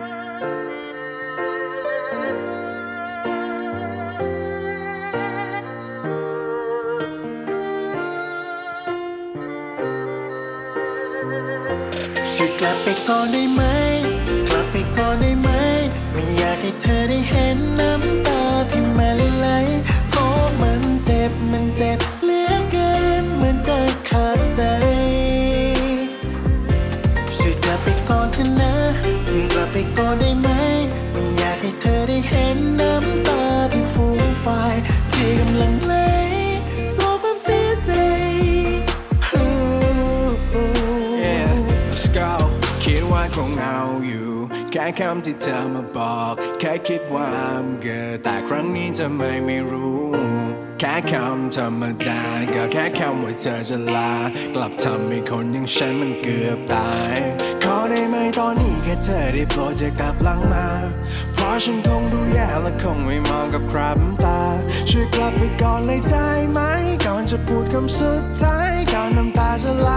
ช่วยกลับไปก่อนได้ไหม กลับไปก่อนได้ไหม ไม่อยากให้เธอได้เห็นน้ำตาที่มัน ไปก่อนได้ไหม ไม่อยากให้เธอได้เห็นน้ำตาที่ฟูมฟายที่กำลังไหลราะความเสียใจ Yeah, let's go คิดว่าคงเอาอยู่ แค่คำที่เธอมาบอก แค่คิดว่าเกิดแต่ครั้งนี้ทำไมไม่รู้ แค่คำธรรมดาก็แค่คำว่าเธอจะลา กลับทำให้คนอย่างฉันมันเกือบตาย ขอได้ไหมตอนนี้แค่เธอได้โปรดจะกลับหลังมา เพราะฉันคงดูแย่และคงไม่มองกับครับตา ช่วยกลับไปก่อนเลยได้ไหม ก่อนจะพูดคำสุดท้ายก่อนน้ำตาจะไหล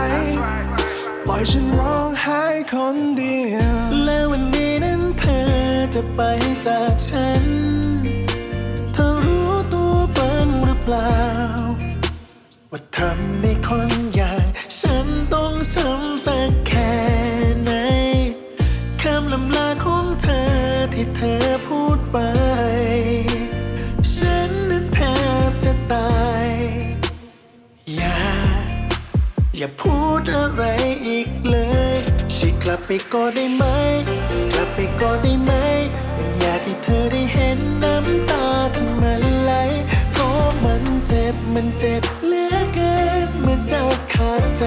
ปล่อยฉันร้องไห้คนเดียว แล้ววันนี้นั้นเธอจะไปจากฉัน เปล่า ว่าทำให้คนอย่างฉันต้องช้ำสักแค่ไหนคำลำลาของเธอที่เธอพูดไป ฉันนั้นแทบจะตาย อย่า อย่าพูดอะไรอีกเลยช่วยกลับไปก่อนได้ไหม กลับไปก่อนได้ไหมไม่อยากให้เธอได้เห็น มันเจ็บเหลือเกินเหมันจะขาดใจ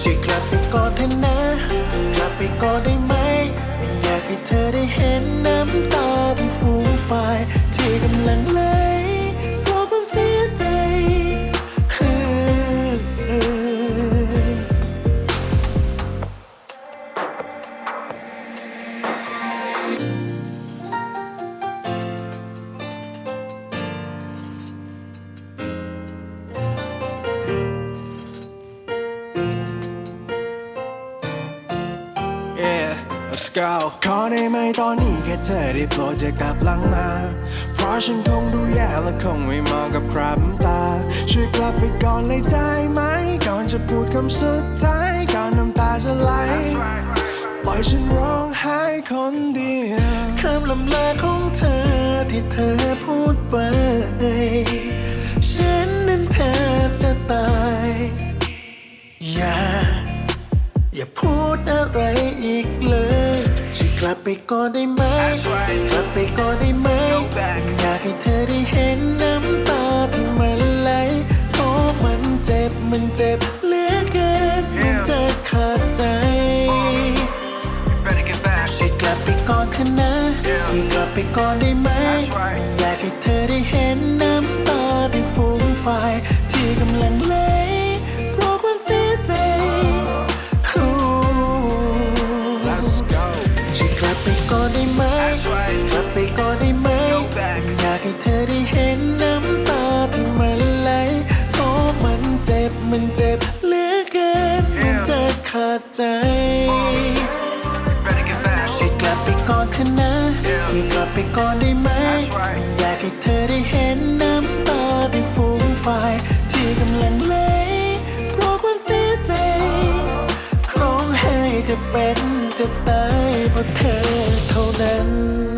ช่วยกลับไปก่อนเถอะนะ กลับไปก่อนได้ไหมไม่อยากให้เธอได้เห็นน้ำตาที่ฟูมฟายที่กำลังไหล go ขอได้ไหมตอนนี้แค่เธอได้โปรดจะกลับหลังมา เพราะฉันคงดูแย่และคงไม่มองกับครับตา ช่วยกลับไปก่อนเลยได้ไหม ก่อนจะพูดคำสุดท้าย ก่อนน้ำตาจะไหล ปล่อยฉันร้องไห้คนเดียวคำลำลาของเธอที่เธอพูดไป ฉันนั้นแทบจะตาย อย่า อย่าพูดอะไรอีกเลย ลับไปก่อนได้ไหม กลับไปก่อนได้ไหม อยากให้เธอได้เห็นน้ำตาที่มันไหลเพราะมันเจ็บ มันเจ็บเหลือเกิน มันจะขาดใจ Better get back ช่วยกลับไปก่อนเถอะนะ กลับไปก่อนได้ไหมไม่อยากให้เธอได้เห็นน้ำตาที่ฟูมฟายที่กำลังไหล จ็บเหลือเกินมันจะขาดใจ Better get back ช่วยกลับไปก่อนเถอะนะกลับไปก่อนได้ไหมไม่อยากให้เธอได้เห็นน้ำตาที่ฟูมฟายที่กำลังไหลเพราะความเสียใจร้องไห้จะเป็นจะตายเพราะเธอเท่านั้น